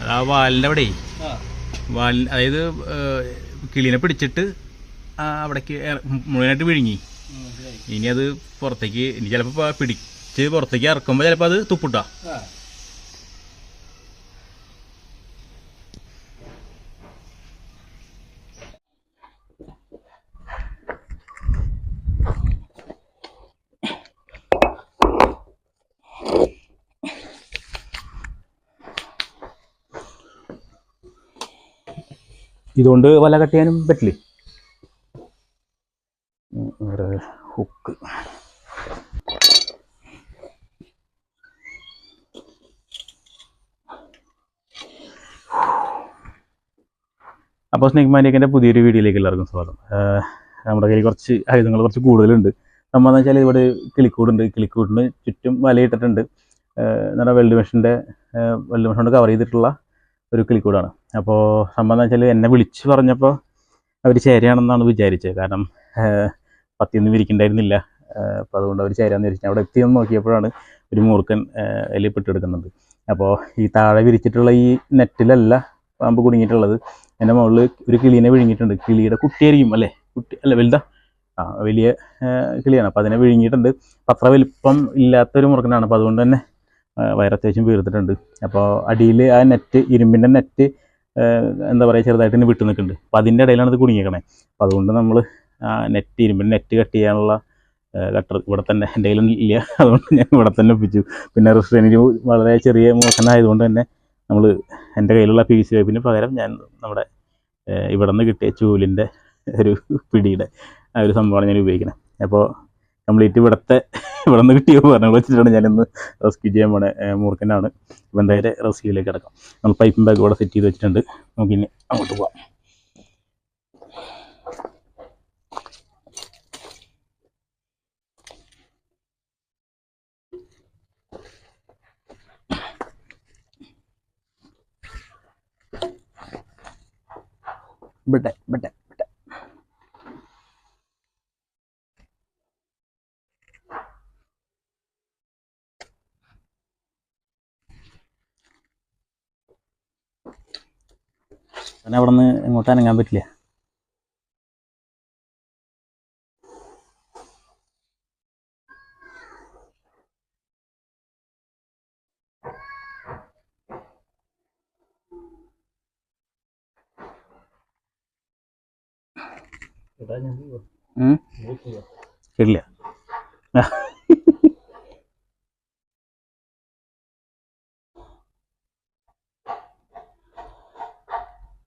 ആ വാലിന്റെ അവിടെ വാലിന് അതായത് കിളിനെ പിടിച്ചിട്ട് അവിടേക്ക് മുഴുവനായിട്ട് വിഴുങ്ങി. ഇനി അത് പുറത്തേക്ക് ഇനി ചിലപ്പോൾ പിടിച്ച് പുറത്തേക്ക് ഇറക്കുമ്പോൾ ചിലപ്പോൾ അത് തുപ്പിട്ടാ. ഇതുകൊണ്ട് വല കട്ട് ചെയ്യാനും പറ്റില്ലേ ഹുക്ക് അപ്പോൾ സ്നേക് മാനിയക്കിന്റെ പുതിയൊരു വീഡിയോയിലേക്ക് എല്ലാവർക്കും സ്വാഗതം. നമ്മുടെ കയ്യിൽ കുറച്ച് ആയുധങ്ങൾ കുറച്ച് കൂടുതലുണ്ട്. നമ്മളെന്ന് വെച്ചാൽ ഇവിടെ കിളിക്കൂടുണ്ട്. കിളിക്കൂടിന് ചുറ്റും വലയിട്ടിട്ടുണ്ട് നമ്മുടെ വെൽഡ് മെഷീന്റെ വെൽഡ് മെഷീൻ കൊണ്ട് കവർ ചെയ്തിട്ടുള്ള ഒരു കിളിക്കൂടാണ്. അപ്പോൾ എന്ന് വെച്ചാൽ എന്നെ വിളിച്ച് പറഞ്ഞപ്പോൾ അവർ ചേരയാണെന്നാണ് വിചാരിച്ചത്. കാരണം പത്തിയൊന്നും വിരിക്കണ്ടായിരുന്നില്ല. അപ്പോൾ അതുകൊണ്ട് അവർ ചേരാന്ന് വിരിച്ചു അവിടെ എത്തിയെന്ന് നോക്കിയപ്പോഴാണ് ഒരു ആഹ് അതിൽ പെട്ടെടുക്കുന്നത്. അപ്പോൾ ഈ താഴെ വിരിച്ചിട്ടുള്ള ഈ നെറ്റിലല്ല പാമ്പ് കുടുങ്ങിയിട്ടുള്ളത്. എന്റെ മുകളിൽ ഒരു കിളീനെ വിഴുങ്ങിയിട്ടുണ്ട്. കിളിയുടെ കുട്ടിയായിരിക്കും അല്ലേ? കുട്ടി അല്ല വലുതാ? ആ വലിയ കിളിയാണ്. അപ്പോൾ അതിനെ വിഴുങ്ങിയിട്ടുണ്ട്. അത്ര വലിപ്പം ഇല്ലാത്തൊരു മുറുക്കനാണ് അപ്പോൾ അതുകൊണ്ട് തന്നെ വയറത്യാവശ്യം വീർത്തിട്ടുണ്ട്. അപ്പോൾ അടിയിൽ ആ നെറ്റ് ഇരുമ്പിന്റെ നെറ്റ് എന്താ പറയുക ചെറുതായിട്ട് വിട്ടു നിൽക്കുന്നുണ്ട്. അപ്പോൾ അതിന്റെ ഇടയിലാണ് ഇത് കുടുങ്ങിയേക്കണേ. അപ്പോൾ അതുകൊണ്ട് നമ്മൾ നെറ്റ് ഇരുമ്പിന്റെ നെറ്റ് കട്ട് ചെയ്യാനുള്ള കട്ടർ ഇവിടെ തന്നെ എന്റെ കയ്യിലൊന്നും ഇല്ല. അതുകൊണ്ട് ഞാൻ ഇവിടെ തന്നെ ഒപ്പിച്ചു. പിന്നെ റെസ്റ്റോറന്റിന് വളരെ ചെറിയ മോശനായതുകൊണ്ട് തന്നെ നമ്മൾ എന്റെ കയ്യിലുള്ള പി സി വൈപ്പിന് പകരം ഞാൻ നമ്മുടെ ഇവിടെ നിന്ന് കിട്ടിയ ചൂലിന്റെ ഒരു പിടിയുടെ ആ ഒരു സംഭവമാണ് ഞാൻ ഉപയോഗിക്കുന്നത് അപ്പോൾ കംപ്ലീറ്റ് ഇവിടുത്തെ ഇവിടെ നിന്ന് കിട്ടിയ ഉപകരണങ്ങൾ വെച്ചിട്ടാണ് ഞാനിന്ന് റെസ്ക്യൂ ചെയ്യാൻ പോണേ. മൂർക്കനാണ് ഇപ്പം എന്തായാലും റെസ്ക്യൂയിലേക്ക് കിടക്കാം. നമ്മൾ പൈപ്പും ബാഗ് ഇവിടെ സെറ്റ് ചെയ്ത് വെച്ചിട്ടുണ്ട്. നമുക്കിനി അങ്ങോട്ട് പോവാം. ഇവിടെ ഇവിടെ. കാരണം അവിടെ നിന്ന് ഇങ്ങോട്ട് അനങ്ങാൻ പറ്റില്ല. കേട്ടില്ല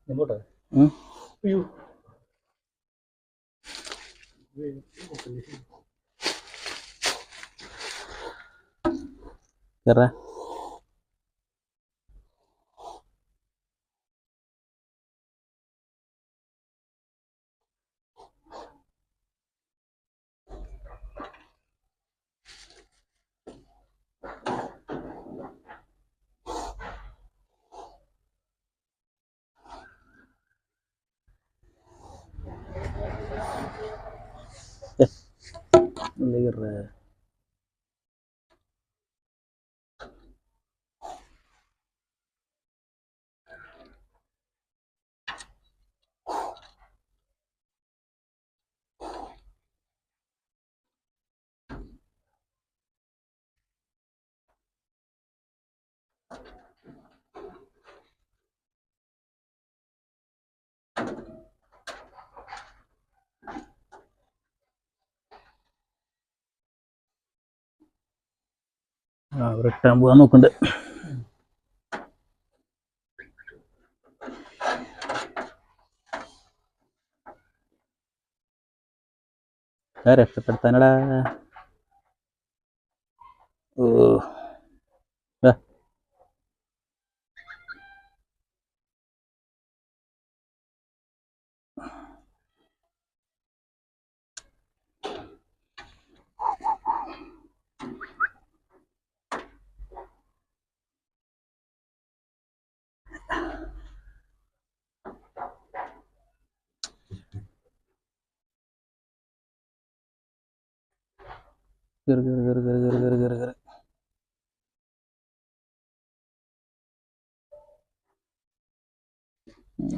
പോട്ടെ അയ്യോ. കേറാ. lira. you റിട്ടേൺ പോകാൻ നോക്കുന്നുണ്ട്. രക്ഷപ്പെടുത്താനടാ. ഓ. കേറ് കേറ് കേറ് കേറ് കേറ് കേറ് കേറ് കേറ്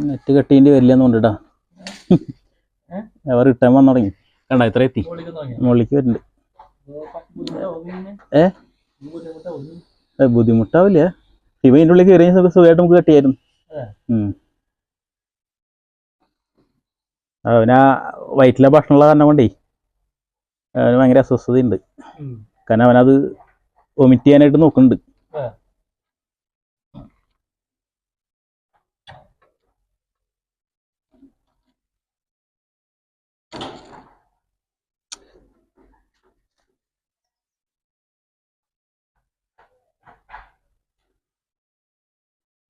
നെറ്റ് കെട്ടീന്റെ വരില്ലെന്ന് കൊണ്ടിട്ടാ? അവർ റിട്ടേൺ വന്നു തുടങ്ങി കണ്ട ഇത്ര എത്തി? മുകളിലേക്ക് വരുന്നുണ്ട്? ഏ? ബുദ്ധിമുട്ടാവില്ല ഇവ ഇതിന്റെ ഉള്ളിൽ കയറിയ സുഖ- സുഖമായിട്ട് നമുക്ക് കെട്ടിയായിരുന്നു. അവനാ വയറ്റിലെ ഭക്ഷണമുള്ള കാരണം കൊണ്ടേ അവന് ഭയങ്കര അസ്വസ്ഥതയുണ്ട്. കാരണം അവനത് വൊമിറ്റ് ചെയ്യാനായിട്ട് നോക്കുന്നുണ്ട്.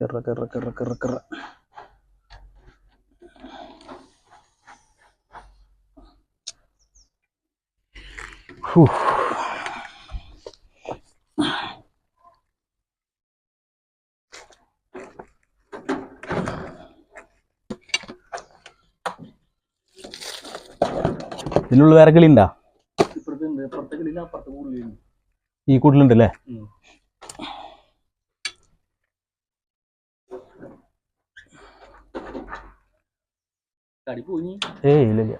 കറ കറ കറ കിറ കിറ. ഹൂ. ഇതിനുള്ള വേറെ കിളിണ്ടാ. ഈ കൂട്ടിലുണ്ട് അല്ലേ ഏയ് ഇല്ല ഇല്ല.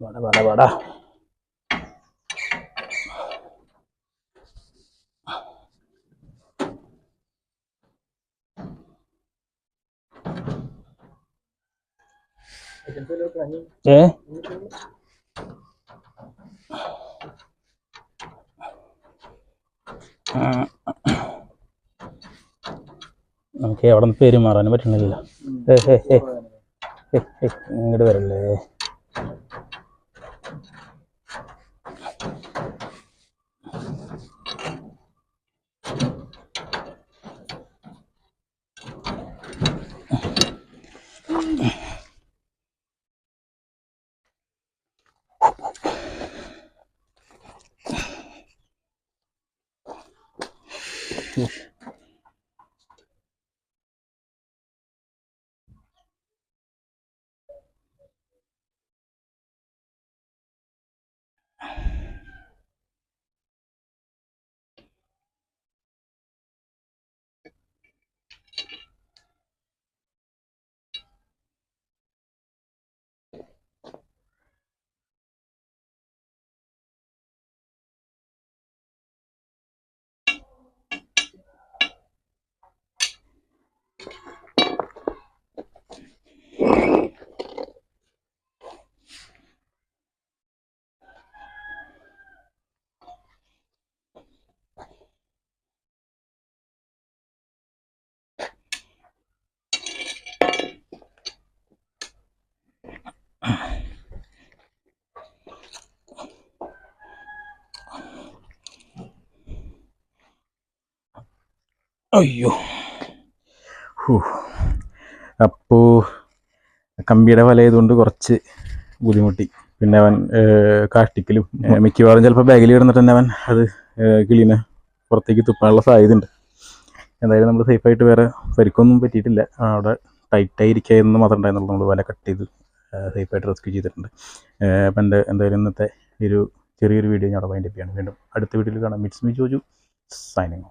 വാടാ വാടാ വാടാ ഏ? നമുക്ക് എവിടെ നിന്ന് പറ്റണില്ല ഏ ഏ, ഏ, ഇങ്ങോട്ട് വരല്ലേ? Cool. അയ്യോ. അപ്പോൾ കമ്പിയുടെ വലയതുകൊണ്ട് കുറച്ച് ബുദ്ധിമുട്ടി. പിന്നെ അവൻ കാഷ്ടിക്കലും. മിക്കവാറും ചിലപ്പോൾ ബാഗിൽ കിടന്നിട്ട് തന്നെ അവൻ അത് കിളീനെ പുറത്തേക്ക് തുപ്പാനുള്ള സാധ്യതയുണ്ട്. എന്തായാലും നമ്മൾ സേഫായിട്ട് വേറെ പരിക്കൊന്നും പറ്റിയിട്ടില്ല. അവിടെ ടൈറ്റായി ഇരിക്കുകയെന്ന് മാത്രം ഉണ്ടായിരുന്നുള്ളൂ. നമ്മൾ വല കട്ട് ചെയ്ത് സേഫായിട്ട് റെസ്ക്യൂ ചെയ്തിട്ടുണ്ട്. അപ്പം എന്റെ എന്തായാലും ഇന്നത്തെ ഒരു ചെറിയൊരു വീഡിയോ ഞാൻ അവിടെ വൈൻഡപ്പ് ചെയ്യാണ് വീണ്ടും അടുത്ത വീഡിയോയിൽ കാണാം. മിറ്റ്സ് മി ജോജു സൈനിങ്